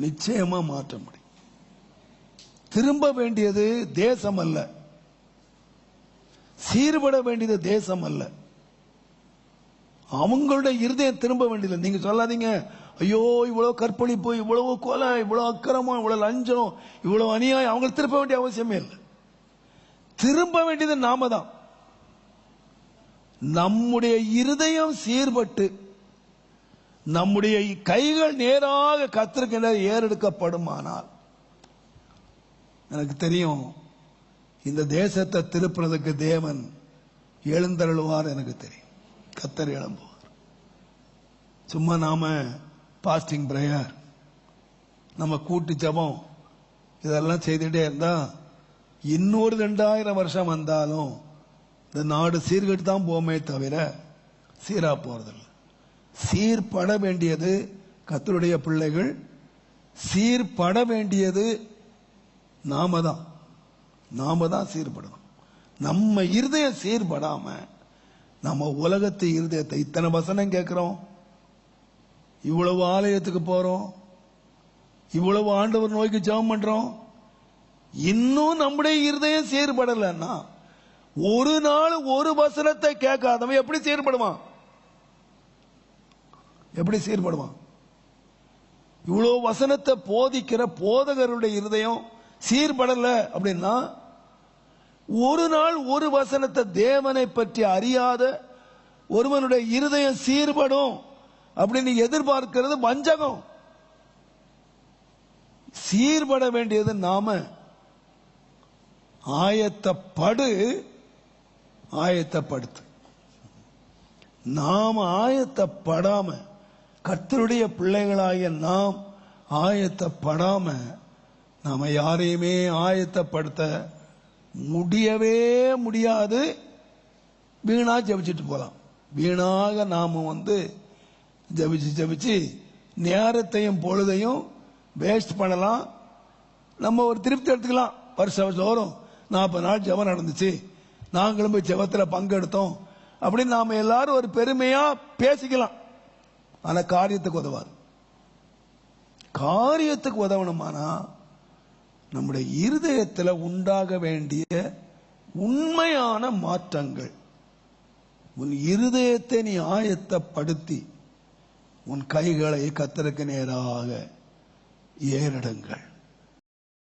நிச்சயமா மாற்ற முடியும். திரும்ப வேண்டியது தேசம் அல்ல சீர்பட வேண்டியது தேசம் அல்ல அவங்களுடைய இருதயம் திரும்ப வேண்டியது நீங்க சொல்லாதீங்க. ஐயோ இவ்வளவு கற்பழிப்பு இவ்வளவு கொலை இவ்வளவு அக்கிரமம் இவ்வளவு லஞ்சம் இவ்வளவு அநியாயம். அவங்களை திரும்ப வேண்டிய அவசியமே இல்லை. திரும்ப வேண்டியது நாம தான் நம்முடைய இருதயம் சீர்பட்டு நம்முடைய கைகள் நேராக கத்திருக்கின்ற ஏறெடுக்கப்படுமானால் எனக்கு தெரியும் இந்த தேசத்தை திருப்புறதுக்கு தேவன் எழுந்தருள்வார் எனக்கு தெரியும். கத்தர் எழும்புவார். சும்மா நாம பாஸ்டிங் பிரேயர் நம்ம கூட்டு ஜபம் இதெல்லாம் செய்துட்டே இருந்தா இன்னொரு ரெண்டாயிரம் வருஷம் வந்தாலும் இந்த நாடு சீர்கெட்டு தான் போமே தவிர சீரா போறதில்லை. சீர்பட வேண்டியது கத்தருடைய பிள்ளைகள் சீர்பட வேண்டியது நாம தான். நாம தான் சீர்படணும். நம்ம இருதயம் சீர்படாம நம்ம உலகத்து இருதயத்தை இத்தனை வசனம் கேட்கிறோம். இவ்வளவு ஆலயத்துக்கு போறோம். இவ்வளவு ஆண்டவர் நோய்க்கு ஜெபம் பண்றோம். இன்னும் நம்முடைய இருதயம் சீர்படலைன்னா ஒரு நாள் ஒரு வசனத்தை கேட்காதவன் எப்படி சீர்படுவான்? எப்படி சீர்படுவான்? இவ்வளவு வசனத்தை போதிக்கிற போதகருடைய இருதயம் சீர்படல அப்படின்னா ஒரு நாள் ஒரு வசனத்தை தேவனை பற்றி அறியாத ஒருவனுடைய இருதயம் சீர்படும் அப்படின்னு எதிர்பார்க்கிறது வஞ்சகம். சீர்பட வேண்டியது நாம. ஆயத்தப்படு ஆயத்தப்படுத்து. நாம் ஆயத்தப்படாம கர்த்தருடைய பிள்ளைகளாகிய நாம் ஆயத்தப்படாம நாம யாரையுமே ஆயத்தப்படுத்த முடியவே முடியாது. வீணா ஜபிச்சுட்டு போகலாம் வீணாக நாம வந்து ஜபிச்சு ஜபிச்சு நேரத்தையும் பொழுதையும் வேஸ்ட் பண்ணலாம். நம்ம ஒரு திருப்தி எடுத்துக்கலாம். வருஷம் வரும் நாற்பது நாள் ஜெபம் நடந்துச்சு. நாங்களும் போய் ஜெபத்தில் பங்கெடுத்தோம். அப்படின்னு நாம எல்லாரும் ஒரு பெருமையா பேசிக்கலாம். ஆனா காரியத்துக்கு உதவாது. காரியத்துக்கு உதவணுமானா நம்முடைய இருதயத்தில் உண்டாக வேண்டிய உண்மையான மாற்றங்கள். உன் இருதயத்தை நீ ஆயத்தப்படுத்தி உன் கைகளை கத்தருக்கு நேராக ஏறிடுங்கள்.